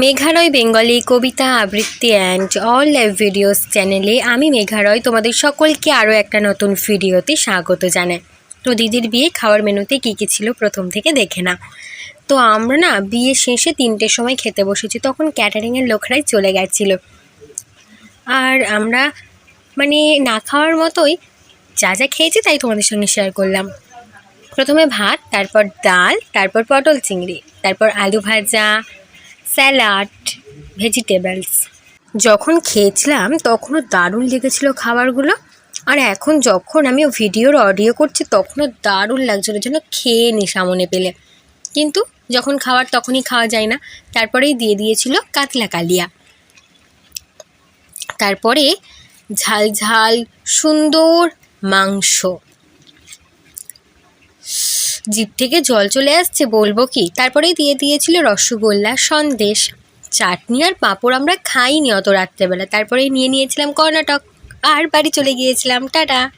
Meghalaya Bengali কবিতা আবৃত্তি and all live videos চ্যানেলে আমি মেঘালয় তোমাদের সকলকে আরও একটা নতুন ভিডিওতে স্বাগত জানাই। তো দিদির বিয়ে, খাওয়ার মেনুতে কী কী ছিল প্রথম থেকে দেখে না তো আমরা না বিয়ে শেষে তিনটের সময় খেতে বসেছি, তখন ক্যাটারিংয়ের লোকরাই চলে গেছিল। আর আমরা মানে না খাওয়ার মতোই যা যা খেয়েছি তাই তোমাদের সঙ্গে শেয়ার করলাম। প্রথমে ভাত, তারপর ডাল, তারপর পটল চিংড়ি, তারপর আলু ভাজা স্যালাড, ভেজিটেবলস। যখন খেয়েছিলাম, তখনও দারুণ লেগেছিল খাবারগুলো। আর এখন যখন আমি ভিডিওর অডিও করছি, তখনও দারুণ লাগছিল যেন খেয়ে নি সামনে পেলে। কিন্তু যখন খাওয়ার তখনই খাওয়া যায় না। তারপরেই দিয়ে দিয়েছিল কাতলা কালিয়া। তারপরে ঝাল ঝাল সুন্দর মাংস। জিভ থেকে জল চলে আসছে বলব কি? তারপরেই দিয়ে দিয়েছিল রসগোল্লা, সন্দেশ, চাটনি আর পাঁপড় আমরা খাইনি অত রাত্রেবেলা। তারপরে নিয়ে নিয়েছিলাম কর্ণাটক। আর বাড়ি চলে গিয়েছিলাম। টাটা।